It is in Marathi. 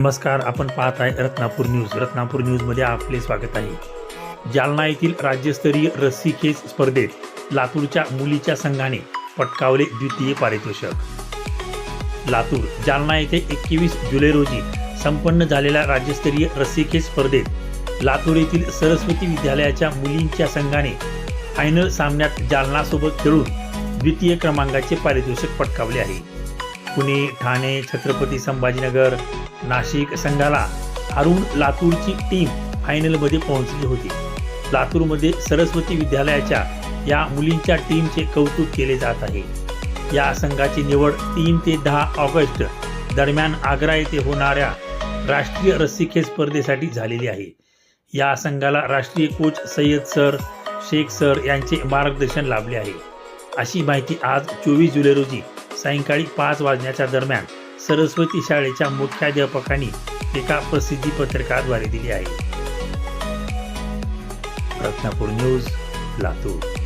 नमस्कार आपण पाहत आहे रत्नापूर न्यूज. रत्नापूर न्यूजमध्ये आपले स्वागत आहे. जालना येथील राज्यस्तरीय रस्सीखेच स्पर्धेत लातूरच्या मुलीच्या संघाने पटकावले द्वितीय पारितोषक. लातूर जालना येथे एकवीस जुलै रोजी संपन्न झालेल्या राज्यस्तरीय रस्सीखेच स्पर्धेत लातूर येथील सरस्वती विद्यालयाच्या मुलींच्या संघाने फायनल सामन्यात जालनासोबत खेळून द्वितीय क्रमांकाचे पारितोषिक पटकावले आहे. पुणे ठाणे छत्रपती संभाजीनगर नाशिक संघाला हरून लातूरची टीम फायनलमध्ये पोहोचली होती. लातूरमध्ये सरस्वती विद्यालयाच्या या मुलींच्या टीमचे कौतुक केले जात आहे. या संघाची निवड तीन ते दहा ऑगस्ट दरम्यान आग्रा येथे होणाऱ्या राष्ट्रीय रस्सीखेच स्पर्धेसाठी झालेली आहे. या संघाला राष्ट्रीय coach Syed sir Shaikh sir यांचे मार्गदर्शन लाभले आहे. अशी माहिती आज चोवीस जुलै रोजी सायंकाळी पाच वाजण्याच्या दरम्यान सरस्वती शाळेच्या मुख्याध्यापकांनी एका प्रसिद्धी पत्रकाद्वारे दिली आहे. रत्नापूर न्यूज लातूर.